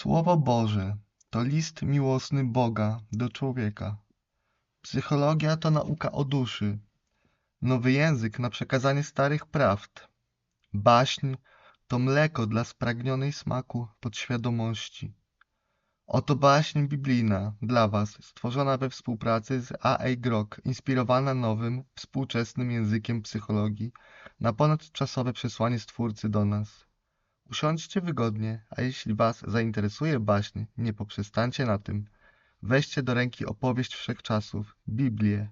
Słowo Boże to list miłosny Boga do człowieka. Psychologia to nauka o duszy, nowy język na przekazanie starych prawd. Baśń to mleko dla spragnionej smaku podświadomości. Oto baśń biblijna dla Was, stworzona we współpracy z A.A. Grok, inspirowana nowym, współczesnym językiem psychologii na ponadczasowe przesłanie Stwórcy do nas. Usiądźcie wygodnie, a jeśli Was zainteresuje baśń, nie poprzestańcie na tym. Weźcie do ręki opowieść wszechczasów, Biblię.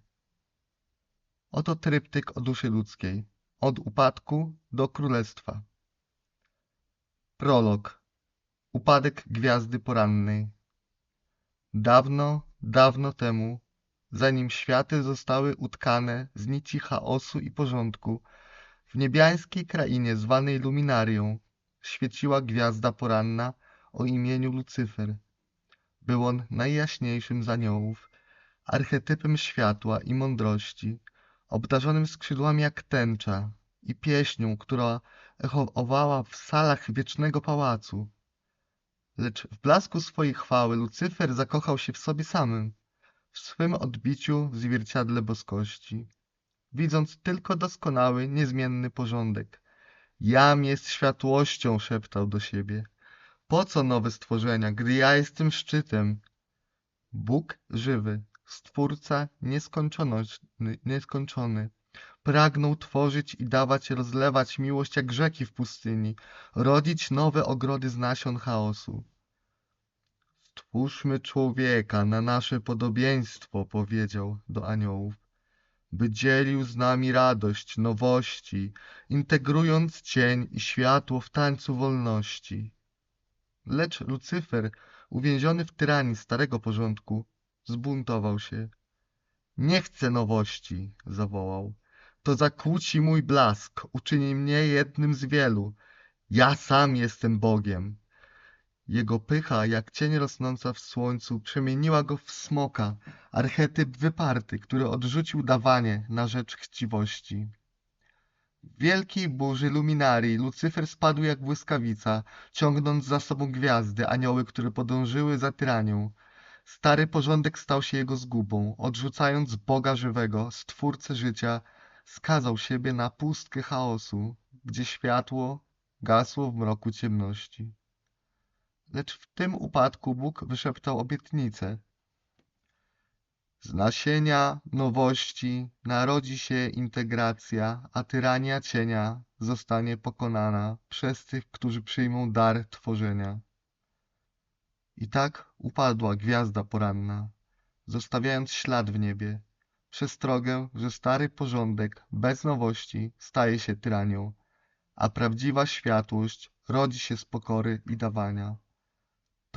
Oto tryptyk o duszy ludzkiej, od upadku do królestwa. Prolog. Upadek gwiazdy porannej. Dawno, dawno temu, zanim światy zostały utkane z nici chaosu i porządku, w niebiańskiej krainie zwanej Luminarią świeciła gwiazda poranna o imieniu Lucyfer. Był on najjaśniejszym z aniołów, archetypem światła i mądrości, obdarzonym skrzydłami jak tęcza i pieśnią, która echowała w salach wiecznego pałacu. Lecz w blasku swojej chwały Lucyfer zakochał się w sobie samym, w swym odbiciu w zwierciadle boskości. Widząc tylko doskonały, niezmienny porządek, Jam jest światłością, szeptał do siebie. Po co nowe stworzenia, gdy ja jestem szczytem? Bóg żywy, Stwórca nieskończony, pragnął tworzyć i dawać rozlewać miłość jak rzeki w pustyni, rodzić nowe ogrody z nasion chaosu. Stwórzmy człowieka na nasze podobieństwo, powiedział do aniołów by dzielił z nami radość nowości, integrując cień i światło w tańcu wolności. Lecz Lucyfer, uwięziony w tyranii starego porządku, zbuntował się. Nie chcę nowości, zawołał. To zakłóci mój blask, uczyni mnie jednym z wielu. Ja sam jestem Bogiem. Jego pycha, jak cień rosnąca w słońcu, przemieniła go w smoka, archetyp wyparty, który odrzucił dawanie na rzecz chciwości. W wielkiej burzy luminarii Lucyfer spadł jak błyskawica, ciągnąc za sobą gwiazdy, anioły, które podążyły za tyranią. Stary porządek stał się jego zgubą, odrzucając Boga żywego, stwórcę życia, skazał siebie na pustkę chaosu, gdzie światło gasło w mroku ciemności. Lecz w tym upadku Bóg wyszeptał obietnicę. Z nasienia nowości narodzi się integracja, a tyrania cienia zostanie pokonana przez tych, którzy przyjmą dar tworzenia. I tak upadła gwiazda poranna, zostawiając ślad w niebie, przestrogę, że stary porządek bez nowości staje się tyranią, a prawdziwa światłość rodzi się z pokory i dawania.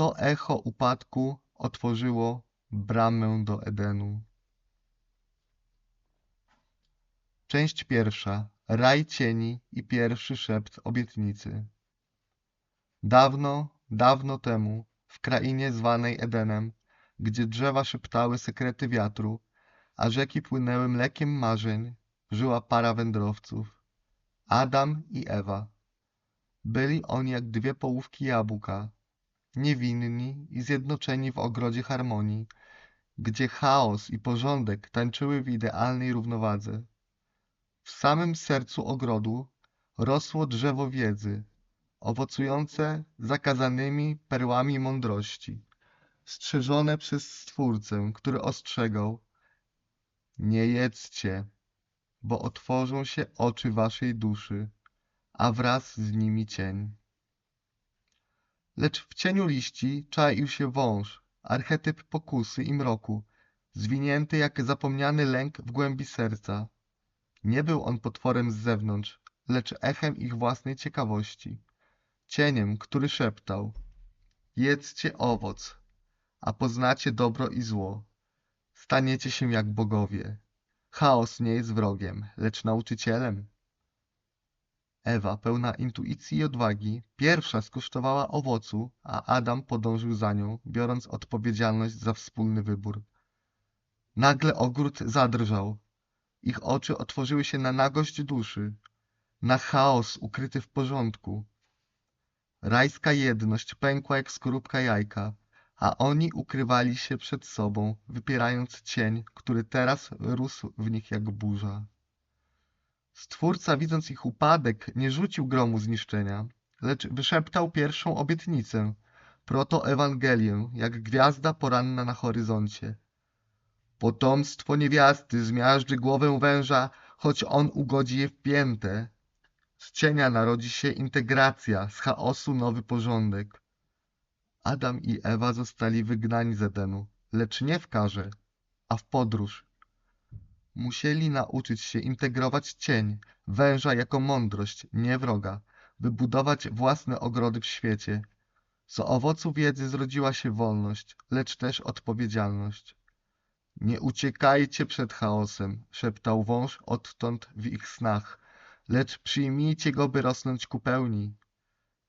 To echo upadku otworzyło bramę do Edenu. Część pierwsza. Raj cieni i pierwszy szept obietnicy. Dawno, dawno temu, w krainie zwanej Edenem, gdzie drzewa szeptały sekrety wiatru, a rzeki płynęły mlekiem marzeń, żyła para wędrowców. Adam i Ewa. Byli oni jak dwie połówki jabłka, niewinni i zjednoczeni w ogrodzie harmonii, gdzie chaos i porządek tańczyły w idealnej równowadze. W samym sercu ogrodu rosło drzewo wiedzy, owocujące zakazanymi perłami mądrości, strzeżone przez Stwórcę, który ostrzegał Nie jedzcie, bo otworzą się oczy waszej duszy, a wraz z nimi cień. Lecz w cieniu liści czaił się wąż, archetyp pokusy i mroku, zwinięty jak zapomniany lęk w głębi serca. Nie był on potworem z zewnątrz, lecz echem ich własnej ciekawości, cieniem, który szeptał Jedzcie owoc, a poznacie dobro i zło. Staniecie się jak bogowie. Chaos nie jest wrogiem, lecz nauczycielem. Ewa, pełna intuicji i odwagi, pierwsza skosztowała owocu, a Adam podążył za nią, biorąc odpowiedzialność za wspólny wybór. Nagle ogród zadrżał. Ich oczy otworzyły się na nagość duszy, na chaos ukryty w porządku. Rajska jedność pękła jak skorupka jajka, a oni ukrywali się przed sobą, wypierając cień, który teraz rósł w nich jak burza. Stwórca, widząc ich upadek, nie rzucił gromu zniszczenia, lecz wyszeptał pierwszą obietnicę, proto-ewangelię, jak gwiazda poranna na horyzoncie. Potomstwo niewiasty zmiażdży głowę węża, choć on ugodzi je w piętę. Z cienia narodzi się integracja, z chaosu nowy porządek. Adam i Ewa zostali wygnani z Edenu, lecz nie w karze, a w podróż. Musieli nauczyć się integrować cień, węża jako mądrość, nie wroga, by budować własne ogrody w świecie. Z owoców wiedzy zrodziła się wolność, lecz też odpowiedzialność. Nie uciekajcie przed chaosem, szeptał wąż odtąd w ich snach, lecz przyjmijcie go, by rosnąć ku pełni.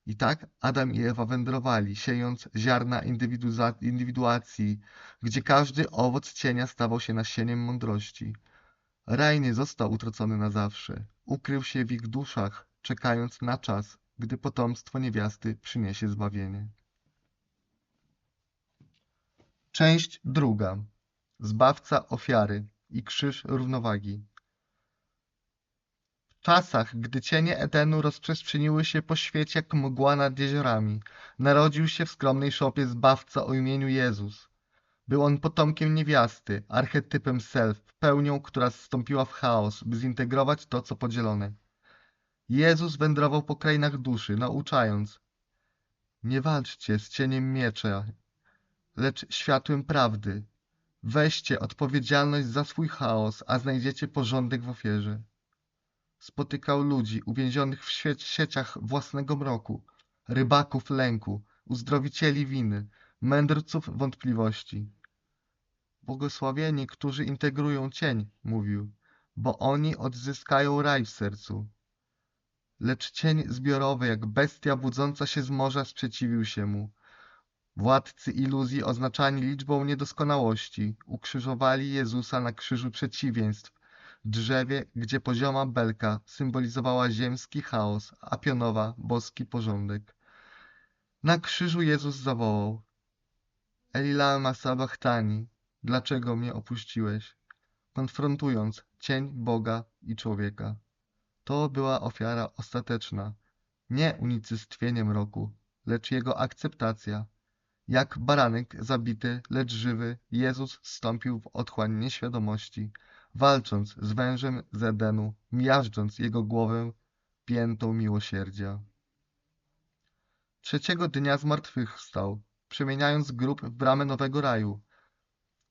I tak Adam i Ewa wędrowali, siejąc ziarna indywiduacji, gdzie każdy owoc cienia stawał się nasieniem mądrości. Raj nie został utracony na zawsze, ukrył się w ich duszach, czekając na czas, gdy potomstwo niewiasty przyniesie zbawienie. Część druga. Zbawca ofiary i krzyż równowagi. W czasach, gdy cienie Edenu rozprzestrzeniły się po świecie jak mgła nad jeziorami, narodził się w skromnej szopie Zbawca o imieniu Jezus. Był on potomkiem niewiasty, archetypem self, pełnią, która zstąpiła w chaos, by zintegrować to, co podzielone. Jezus wędrował po krainach duszy, nauczając Nie walczcie z cieniem miecza, lecz światłem prawdy. Weźcie odpowiedzialność za swój chaos, a znajdziecie porządek w ofierze. Spotykał ludzi uwięzionych w sie- sieciach własnego mroku, rybaków lęku, uzdrowicieli winy, mędrców wątpliwości. Błogosławieni, którzy integrują cień, mówił, bo oni odzyskają raj w sercu. Lecz cień zbiorowy, jak bestia budząca się z morza, sprzeciwił się mu. Władcy iluzji oznaczani liczbą niedoskonałości ukrzyżowali Jezusa na krzyżu przeciwieństw, drzewie, gdzie pozioma belka symbolizowała ziemski chaos, a pionowa boski porządek. Na krzyżu Jezus zawołał Eli lama sabachthani, dlaczego mnie opuściłeś? Konfrontując cień Boga i człowieka. To była ofiara ostateczna, nie unicestwienie mroku, lecz jego akceptacja. Jak baranek zabity, lecz żywy, Jezus wstąpił w otchłań nieświadomości, walcząc z wężem z Edenu, miażdżąc jego głowę piętą miłosierdzia. Trzeciego dnia zmartwychwstał, przemieniając grób w bramę nowego raju.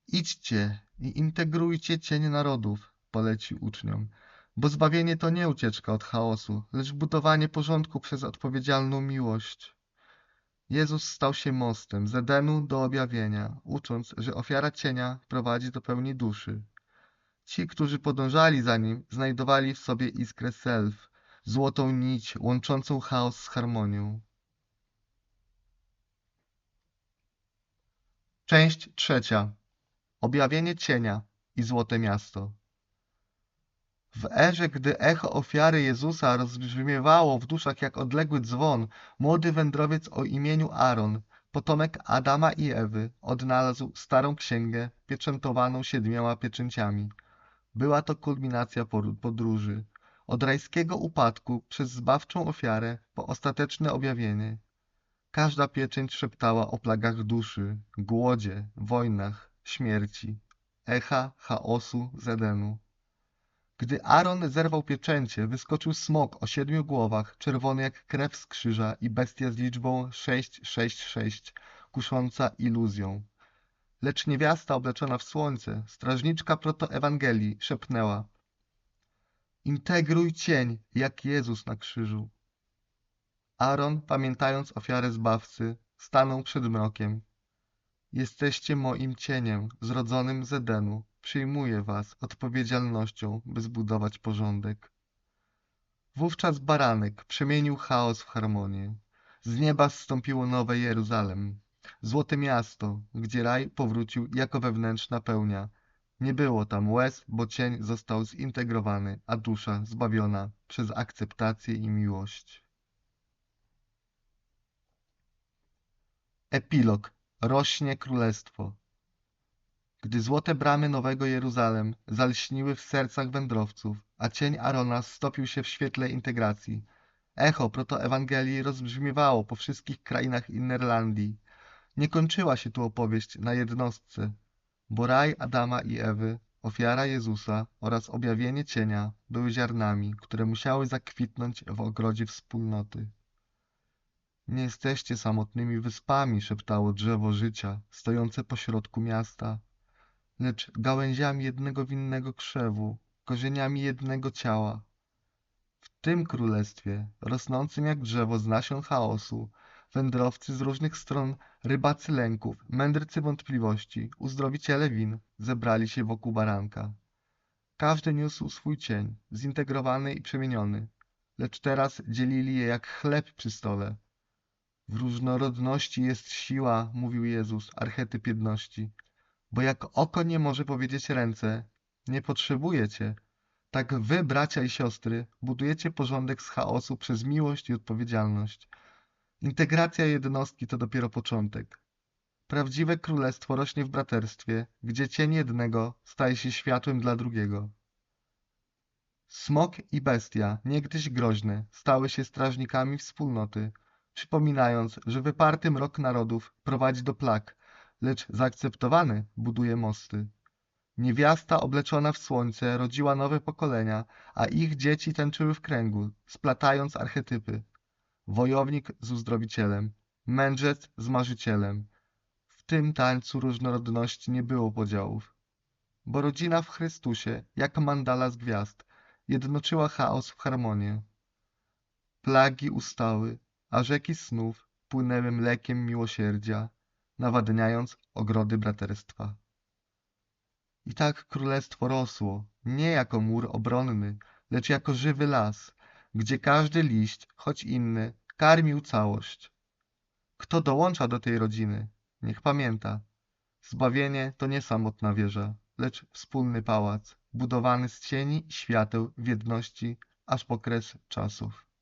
Idźcie i integrujcie cień narodów, polecił uczniom, bo zbawienie to nie ucieczka od chaosu, lecz budowanie porządku przez odpowiedzialną miłość. Jezus stał się mostem z Edenu do objawienia, ucząc, że ofiara cienia prowadzi do pełni duszy. Ci, którzy podążali za nim, znajdowali w sobie iskrę self, złotą nić łączącą chaos z harmonią. Część trzecia. Objawienie cienia i złote miasto. W erze, gdy echo ofiary Jezusa rozbrzmiewało w duszach jak odległy dzwon, młody wędrowiec o imieniu Aaron, potomek Adama i Ewy, odnalazł starą księgę pieczętowaną siedmioma pieczęciami. Była to kulminacja podróży. Od rajskiego upadku przez zbawczą ofiarę po ostateczne objawienie. Każda pieczęć szeptała o plagach duszy, głodzie, wojnach, śmierci, echa chaosu z Edenu. Gdy Aaron zerwał pieczęcie, wyskoczył smok o siedmiu głowach, czerwony jak krew z krzyża i bestia z liczbą 666, kusząca iluzją. Lecz niewiasta obleczona w słońce, strażniczka protoewangelii, szepnęła Integruj cień, jak Jezus na krzyżu. Aaron, pamiętając ofiarę Zbawcy, stanął przed mrokiem. Jesteście moim cieniem, zrodzonym z Edenu. Przyjmuję was odpowiedzialnością, by zbudować porządek. Wówczas baranek przemienił chaos w harmonię. Z nieba zstąpiło nowe Jeruzalem, złote miasto, gdzie raj powrócił jako wewnętrzna pełnia. Nie było tam łez, bo cień został zintegrowany, a dusza zbawiona przez akceptację i miłość. Epilog. Rośnie królestwo. Gdy złote bramy Nowego Jeruzalem zalśniły w sercach wędrowców, a cień Arona stopił się w świetle integracji, echo protoewangelii rozbrzmiewało po wszystkich krainach Innerlandii. Nie kończyła się tu opowieść na jednostce, bo raj Adama i Ewy, ofiara Jezusa oraz objawienie cienia były ziarnami, które musiały zakwitnąć w ogrodzie wspólnoty. Nie jesteście samotnymi wyspami, szeptało drzewo życia, stojące pośrodku miasta, lecz gałęziami jednego winnego krzewu, korzeniami jednego ciała. W tym królestwie, rosnącym jak drzewo z nasion chaosu, wędrowcy z różnych stron, rybacy lęków, mędrcy wątpliwości, uzdrowiciele win, zebrali się wokół baranka. Każdy niósł swój cień, zintegrowany i przemieniony, lecz teraz dzielili je jak chleb przy stole. W różnorodności jest siła, mówił Jezus, archetyp jedności. Bo jak oko nie może powiedzieć ręce, nie potrzebujecie, tak wy, bracia i siostry, budujecie porządek z chaosu przez miłość i odpowiedzialność. Integracja jednostki to dopiero początek. Prawdziwe królestwo rośnie w braterstwie, gdzie cień jednego staje się światłem dla drugiego. Smok i bestia, niegdyś groźne, stały się strażnikami wspólnoty, przypominając, że wyparty mrok narodów prowadzi do plag, lecz zaakceptowany buduje mosty. Niewiasta obleczona w słońce rodziła nowe pokolenia, a ich dzieci tańczyły w kręgu, splatając archetypy. Wojownik z uzdrowicielem, mędrzec z marzycielem. W tym tańcu różnorodności nie było podziałów. Bo rodzina w Chrystusie, jak mandala z gwiazd, jednoczyła chaos w harmonię. Plagi ustały, a rzeki snów płynęły mlekiem miłosierdzia, nawadniając ogrody braterstwa. I tak królestwo rosło, nie jako mur obronny, lecz jako żywy las, gdzie każdy liść, choć inny, karmił całość. Kto dołącza do tej rodziny, niech pamięta, zbawienie to nie samotna wieża, lecz wspólny pałac, budowany z cieni i świateł w jedności aż po kres czasów.